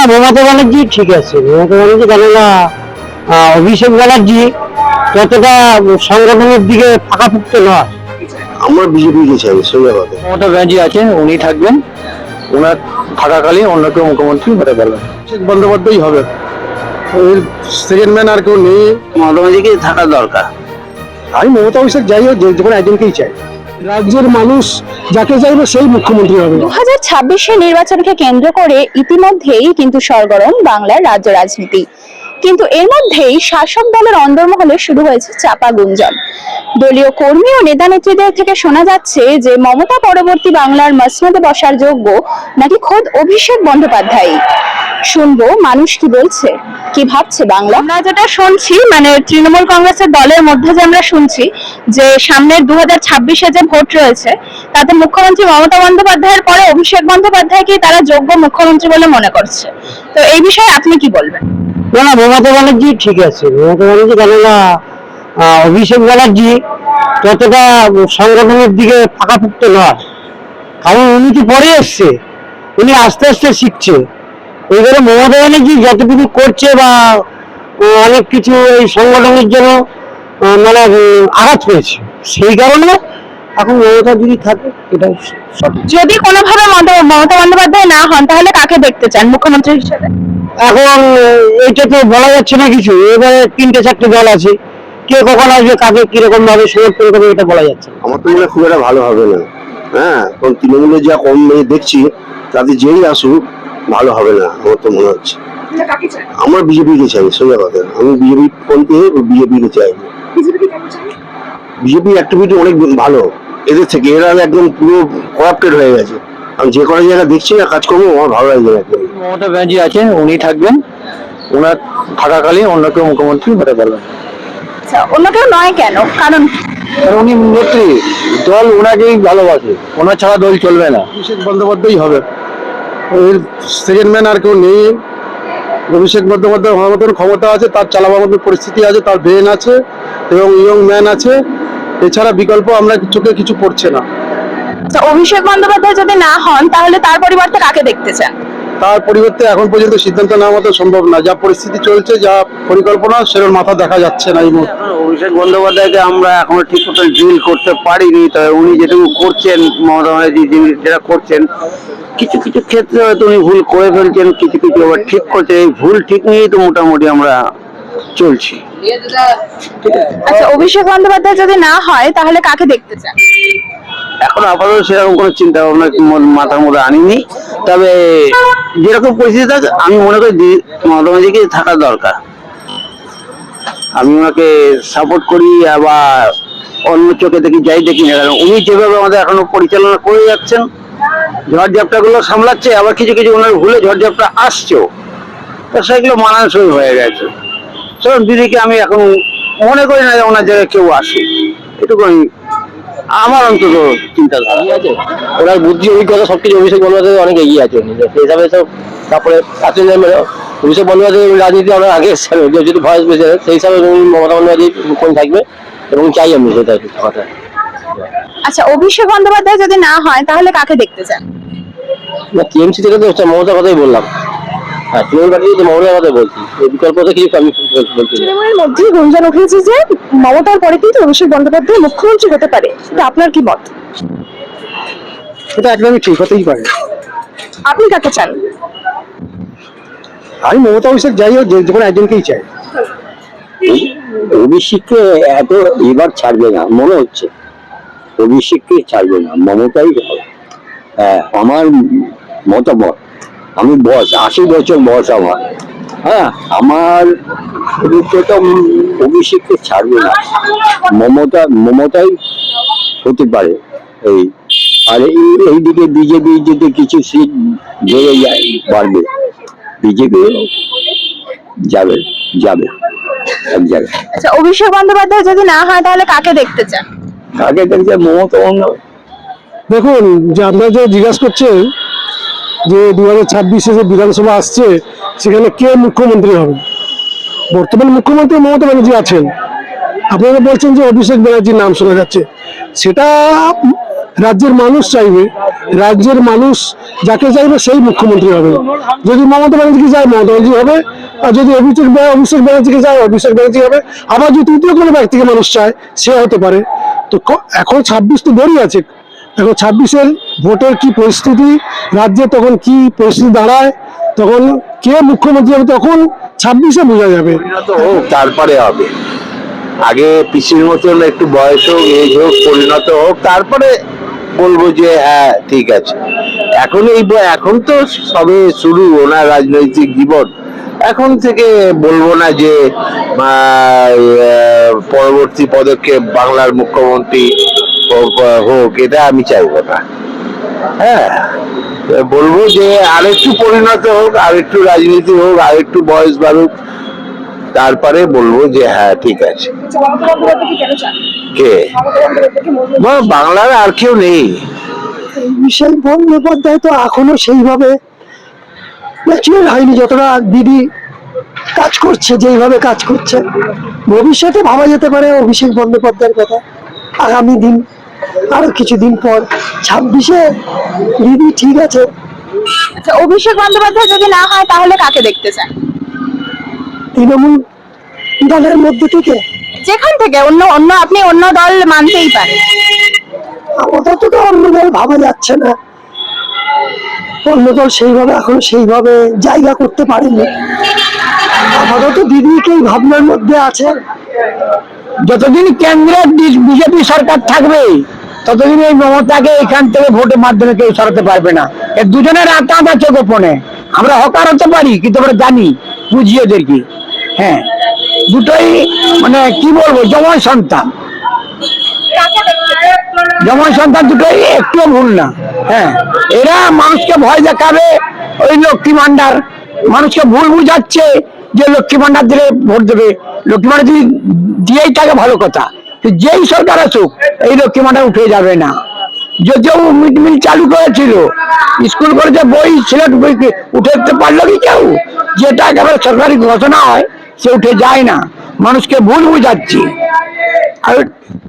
না মমতা ব্যানার্জি ঠিক আছে? মমতা ব্যানার্জি কেননা অভিষেক ব্যানার্জি ততটা সংগঠনের দিকে পাকাপুক্ত নয়। আমরা বিজেপিকে চাই সোজা কথা মমতা ব্যানার্জি আছেন উনি থাকবেন। ওনার থাকাকালীন অন্য কেউ মুখ্যমন্ত্রী হতে পারবেন অভিষেক বন্দ্যোপাধ্যায় হবে। সেকেন্ড ম্যান আর কেউ নেই। মমতা ব্যানার্জিকে থাকা দরকার। আমি মমতা অভিষেক যাই হোক যে কোনো একজনকেই চাই। রাজ্যের মানুষ যাকে চাইবে সেই মুখ্যমন্ত্রী হবে। দু হাজার নির্বাচনকে কেন্দ্র করে ইতিমধ্যেই কিন্তু সরগরম বাংলার রাজ্য রাজনীতি। কিন্তু এর মধ্যেই শাসক দলের অন্দরমহলে শুরু হয়েছে চাপা গুঞ্জন। দলীয় কর্মী ও নেতা নেত্রীদের থেকে শোনা যাচ্ছে যে, মমতা পরবর্তী বাংলার মসনদে বসার যোগ্য নাকি খোদ অভিষেক বন্দ্যোপাধ্যায় শুনব মানুষ কি বলছে, কি ভাবছে বাংলা? আমরা যেটা শুনছি মানে তৃণমূল কংগ্রেসের দলের মধ্যে যে আমরা শুনছি, যে সামনের দু হাজার যে ভোট রয়েছে, তাতে মুখ্যমন্ত্রী মমতা বন্দ্যোপাধ্যায়ের পরে অভিষেক বন্দ্যোপাধ্যায়কে তারা যোগ্য মুখ্যমন্ত্রী বলে মনে করছে। তো এই বিষয়ে আপনি কি বলবেন? না না, মমতা ব্যানার্জি ঠিক আছে। মমতা ব্যানার্জি কেননা অভিষেক ব্যানার্জি ততটা সংগঠনের দিকে পাকাপুক্ত নয়। কারণ উনি তো পরে এসছে, উনি আস্তে আস্তে শিখছে। এইবারে মমতা ব্যানার্জি যতটুকু করছে বা অনেক কিছু এই সংগঠনের জন্য মানে আঘাত পেয়েছে। সেই কারণে এখন মমতা যদি থাকে এটা সঠিক। যদি কোনোভাবে মমতা- মমতা বন্দ্যোপাধ্যায় না হন তাহলে কাকে দেখতে চান মুখ্যমন্ত্রী হিসেবে? এখন এইটা তো বলা যাচ্ছে না কিছু এবারে তিনটে চারটে দল আছে। কে কখন আসবে কাকে কীরকম ভাবে সমর্থন করবে এটা বলা যাচ্ছে আমার তো মনে হয় খুব একটা ভালো হবে না। হ্যাঁ কারণ তৃণমূলে যা কম মেয়ে দেখছি তাতে যেই আসুক ভালো হবে না আমার তো মনে হচ্ছে। আমরা বিজেপিকে চাই সোজা কথা। আমি বিজেপি পন্থী বিজেপিকে চাই। বিজেপি অ্যাক্টিভিটি অনেক ভালো। এদের থেকে এরা একদম পুরো করাপ্টেড হয়ে গেছে। আমি যে কটা জায়গা দেখছি না কাজকর্ম আমার ভালো লাগছে না মমতা ব্যানার্জি আছেন উনি থাকবেন। ওনার থাকাকালীন অন্য কেউ মুখ্যমন্ত্রী হতে পারবেন আচ্ছা অন্য কেউ নয় কেন? কারণ উনি নেত্রী। দল ওনাকেই ভালোবাসে। ওনার ছাড়া দল চলবে না। অভিষেক বন্দ্যোপাধ্যায় হবে। এর সেকেন্ড ম্যান আর কেউ নেই। অভিষেক বন্দ্যোপাধ্যায় হওয়ার মতন ক্ষমতা আছে তার চালাবার মতন পরিস্থিতি আছে তার ব্রেন আছে এবং ইয়ং ম্যান আছে। এছাড়া বিকল্প আমরা চোখে কিছু পড়ছে না। আচ্ছা, অভিষেক বন্দ্যোপাধ্যায় যদি না হন তাহলে তার পরিবর্তে কাকে দেখতে চান? তার পরিবর্তে এখন পর্যন্ত সিদ্ধান্ত নেওয়া মতো সম্ভব না। যা পরিস্থিতি চলছে যা পরিকল্পনা সেরকম মাথা দেখা যাচ্ছে না এই মুহূর্তে। অভিষেক বন্দ্যোপাধ্যায়কে আমরা এখনও ঠিক মতো ড্রিল করতে পারিনি তবে উনি যেটুকু করছেন মমতা ব্যানার্জি যেটা করছেন কিছু কিছু ক্ষেত্রে হয়তো উনি ভুল করে ফেলছেন কিছু কিছু আবার ঠিক করছেন। এই ভুল ঠিক নিয়েই তো মোটামুটি আমরা চলছি। আচ্ছা অভিষেক বন্দ্যোপাধ্যায় যদি না হয় তাহলে কাকে দেখতে চান? এখন আপাতত সেরকম কোনো চিন্তা ভাবনা মাথার মধ্যে আনিনি। তবে যেরকম পরিস্থিতি থাকে আমি মনে করি মমতা ব্যানার্জিকে থাকা দরকার। আমি ওনাকে সাপোর্ট করি আবার অন্য চোখে দেখি যাই দেখি না কেন উনি যেভাবে আমাদের এখনও পরিচালনা করে যাচ্ছেন ঝড়ঝাপটা গুলো সামলাচ্ছে আবার কিছু কিছু ওনার ভুলে ঝড়ঝাপটা আসছেও তো সেগুলো মানানসই হয়ে গেছে। সেরকম দিদিকে আমি এখন মনে করি না যে ওনার জায়গায় কেউ আসে এটুকু আমি আমার অন্তত চিন্তাধারা আছে। ওনার বুদ্ধি অভিজ্ঞতা সবকিছু অভিষেক বন্দ্যোপাধ্যায় অনেক এগিয়ে আছে। উনি সেই হিসাবে সব তারপরে মানে অভিষেক বন্দ্যোপাধ্যায় রাজনীতি অনেক আগে এসেছেন যে যদি ভয়েস বেঁচে সেই হিসাবে মমতা বন্দ্যোপাধ্যায় থাকবে এবং চাই আমি সেটা কথা আচ্ছা অভিষেক বন্দ্যোপাধ্যায় যদি না হয় তাহলে কাকে দেখতে চান? না টিএমসি থেকে তো মমতার কথাই বললাম। হ্যাঁ তৃণমূল পার্টি কথাই বলছি এই বিকল্প তো কিছু আমি বলছি। তৃণমূলের মধ্যেই গুঞ্জন উঠেছে যে মমতার পরে কিন্তু অভিষেক বন্দ্যোপাধ্যায় মুখ্যমন্ত্রী হতে পারে। এটা আপনার কি মত? এটা একদমই ঠিক হতেই পারে। আপনি কাকে চান? আমি মমতা অভিষেক যাই হোক যে কোনো একজনকেই চাই। অভিষেককে এত এবার ছাড়বে না মনে হচ্ছে। অভিষেককে ছাড়বে না মমতাই হ্যাঁ আমার মতামত আমি বয়স আশি বছর বয়স আমার। হ্যাঁ আমার অভিজ্ঞতা উম অভিষেককে ছাড়বে না। মমতা মমতাই হতে পারে এই। আর এই- এইদিকে বিজেপি যদি কিছু সিট বেড়ে যায় বাড়বে বিজেপি যাবে যাবে এক জায়গায়। আচ্ছা অভিষেক বন্দ্যোপাধ্যায় যদি না হয় তাহলে কাকে দেখতে চান? কাকে দেখছে মমতা বন্দ্যোপাধ্যায়। দেখুন যে আপনারা যে জিজ্ঞাসা করছেন যে দু হাজার যে বিধানসভা আসছে, সেখানে কে মুখ্যমন্ত্রী হবে? বর্তমান মুখ্যমন্ত্রী মমতা ব্যানার্জি আছেন। আপনারা বলছেন যে অভিষেক ব্যানার্জির নাম শোনা যাচ্ছে। সেটা রাজ্যের মানুষ চাইবে। রাজ্যের মানুষ যাকে চাইবে সেই মুখ্যমন্ত্রী হবে। যদি মমতা ব্যানার্জিকে যায়, মমতা ব্যানার্জি হবে। আর যদি অভিষেক অভিষেক ব্যানার্জিকে যায়, অভিষেক ব্যানার্জি হবে। আবার যদি তৃতীয় কোনো ব্যক্তিকে মানুষ চায়, সে হতে পারে। তো এখন ছাব্বিশ তো দেরি আছে। এখন ছাব্বিশের ভোটের কি পরিস্থিতি, রাজ্যে তখন কি পরিস্থিতি দাঁড়ায়, তখন কে মুখ্যমন্ত্রী হবে তখন ছাব্বিশে বোঝা যাবে। তারপরে হবে। আগে পিসির মতন একটু বয়স হোক এজ হোক, পরিণত হোক, তারপরে বলব যে হ্যাঁ ঠিক আছে। এখন এই এখন তো সবে শুরু ওনার রাজনৈতিক জীবন। এখন থেকে বলব না যে পরবর্তী পদক্ষেপ বাংলার মুখ্যমন্ত্রী হোক- এটা আমি চাইব না। হ্যাঁ বলব যে আরেকটু পরিণত হোক আরেকটু রাজনীতি হোক আরেকটু বয়স বাড়ুক তারপরে বলব যে হ্যাঁ ঠিক আছে। কে বাংলার আর কেউ নেই। বিশাল বন্দ্যোপাধ্যায় তো এখনও সেইভাবে ম্যাচুয়ার হয়নি যতটা দিদি কাজ করছে যেইভাবে কাজ করছে। ভবিষ্যতে ভাবা যেতে পারে অভিষেক বন্দ্যোপাধ্যায়ের কথা আগামী দিন। আরও কিছুদিন পর ছাব্বিশে দিদি ঠিক আছে। আচ্ছা অভিষেক বন্দ্যোপাধ্যায় যদি না হয় তাহলে কাকে দেখতে চান? তৃণমূল দলের মধ্যে থেকে। যেখান থেকে? অন্য অন্য আপনি অন্য দল মানতেই পারেন। আপাতত তো অন্য দল ভাবা যাচ্ছে না। অন্য দল সেইভাবে এখন সেইভাবে জায়গা করতে পারেনি। আপাতত দিদিকেই ভাবনার মধ্যে আছে। যতদিন কেন্দ্রের বিজেপি সরকার থাকবে ততদিন এই মমতাকে এখান থেকে ভোটের মাধ্যমে কেউ সরাতে পারবে না। এর দুজনের আতাত আছে গোপনে আমরা হকার হতে পারি, কিন্তু আমরা জানি, বুঝি ওদেরকে। হ্যাঁ দুটোই মানে কি বলব জময় সন্তান। জময় সন্তান দুটোই একটুও ভুল না। হ্যাঁ এরা মানুষকে ভয় দেখাবে, ওই লক্ষ্মী ভান্ডার মানুষকে ভুল বুঝাচ্ছে যে লক্ষ্মী ভান্ডার দিলে ভোট দেবে। লক্ষ্মী ভান্ডার দিয়েই থাকে, ভালো কথা। যেই সরকার আসুক এই লক্ষ্মী ভান্ডার উঠে যাবে না। যদিও মিড মিল চালু করেছিল স্কুল কলেজে বই সিলেট বই কি উঠে পারল কি কেউ? যেটা একেবারে সরকারি ঘোষণা হয় সে উঠে যায় না। মানুষকে ভুল বুঝাচ্ছে। আর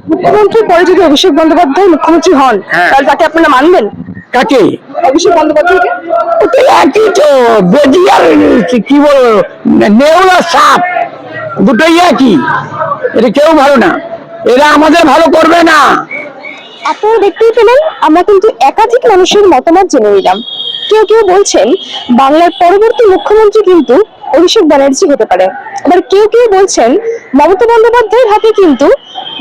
মুখ্যমন্ত্রী পরে যদি অভিষেক বন্দ্যোপাধ্যায় মুখ্যমন্ত্রী হন হ্যাঁ। তাহলে তাকে আপনারা মানবেন? কাকে? অভিষেক বন্দ্যোপাধ্যায়কে একই তো বেজি আর কি বলব নেউলা সাপ। দুটোই একই। এটা কেউ ভালো না। এরা আমাদের ভালো করবে না। আপনারা দেখতেই পেলেন, আমরা কিন্তু একাধিক মানুষের মতামত জেনে নিলাম। কেউ কেউ বলছেন, বাংলার পরবর্তী মুখ্যমন্ত্রী কিন্তু অভিষেক ব্যানার্জি হতে পারে। আবার কেউ কেউ বলছেন, মমতা বন্দ্যোপাধ্যায়ের হাতে কিন্তু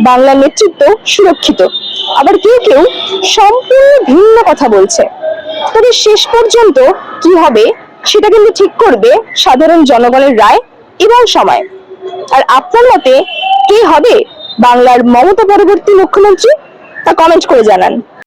বাংলার নেতৃত্ব সুরক্ষিত। আবার কেউ কেউ সম্পূর্ণ ভিন্ন কথা বলছে। তবে শেষ পর্যন্ত কি হবে, সেটা কিন্তু ঠিক করবে সাধারণ জনগণের রায় এবং সময়। আর আপনার মতে কে হবে বাংলার মমতা পরবর্তী মুখ্যমন্ত্রী তা কমেন্ট করে জানান।